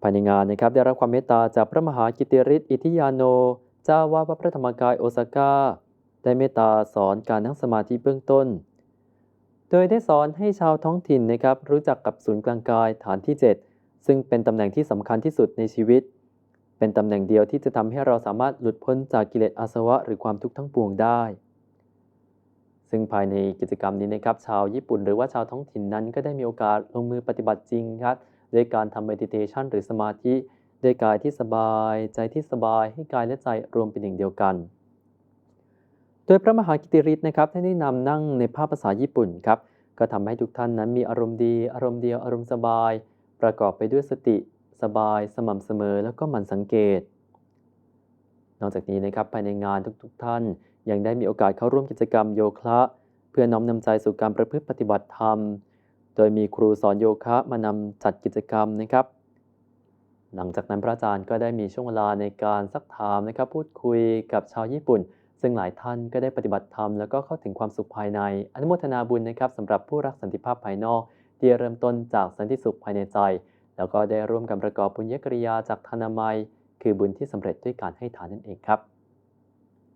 ภายในงานนะครับได้รับความเมตตาจากพระมหากิติฤทธิ์อิทิยาโน เจ้าวาดวัดพระธรรมกายโอซาก้า ได้เมตตาสอนการนั่งสมาธิเบื้องต้น โดยได้สอนให้ชาวท้องถิ่นนะครับรู้จักกับศูนย์กลางกายฐานที่ 7 ซึ่งเป็นตำแหน่งที่สำคัญที่สุดในชีวิต เป็นตำแหน่งเดียวที่จะทำให้เราสามารถหลุดพ้นจากกิเลสอาสวะหรือความทุกข์ทั้งปวงได้ ซึ่งภายในกิจกรรมนี้นะครับชาวญี่ปุ่นหรือว่าชาวท้องถิ่นนั้นก็ได้มีโอกาสลงมือปฏิบัติจริงครับ ด้วยการทำ meditation หรือสมาธิด้วยกายที่สบายใจที่สบายให้กายและใจรวมเป็นหนึ่งเดียวกัน โดยพระมหากิติฤทธิ์นะครับท่านได้นำนั่งในภาพภาษาญี่ปุ่นครับก็ทำให้ทุกท่านนั้นมีอารมณ์ดีอารมณ์เดียวอารมณ์สบาย ประกอบไปด้วยสติสบาย สม่ำเสมอแล้วก็หมั่นสังเกต นอกจากนี้นะครับภายในงานทุกๆทท่าน ยังได้มีโอกาสเข้าร่วมกิจกรรมโยคะ เพื่อน้อมนำใจสู่การประพฤติปฏิบัติธรรม โดยมีครูสอนโยคะมานำจัดกิจกรรมนะครับ หลังจากนั้นพระอาจารย์ก็ได้มีช่วงเวลาในการซักถามนะครับ พูดคุยกับชาวญี่ปุ่น ซึ่งหลายท่านก็ได้ปฏิบัติธรรมแล้วก็เข้าถึงความสุขภายใน อนุโมทนาบุญนะครับสำหรับผู้รักสันติภาพภายนอกที่เริ่มต้นจากสันติสุขภายในใจ แล้วก็ได้ร่วมกันประกอบบุญญกริยาจากทานามัย คือบุญที่สำเร็จด้วยการให้ทานนั่นเองครับ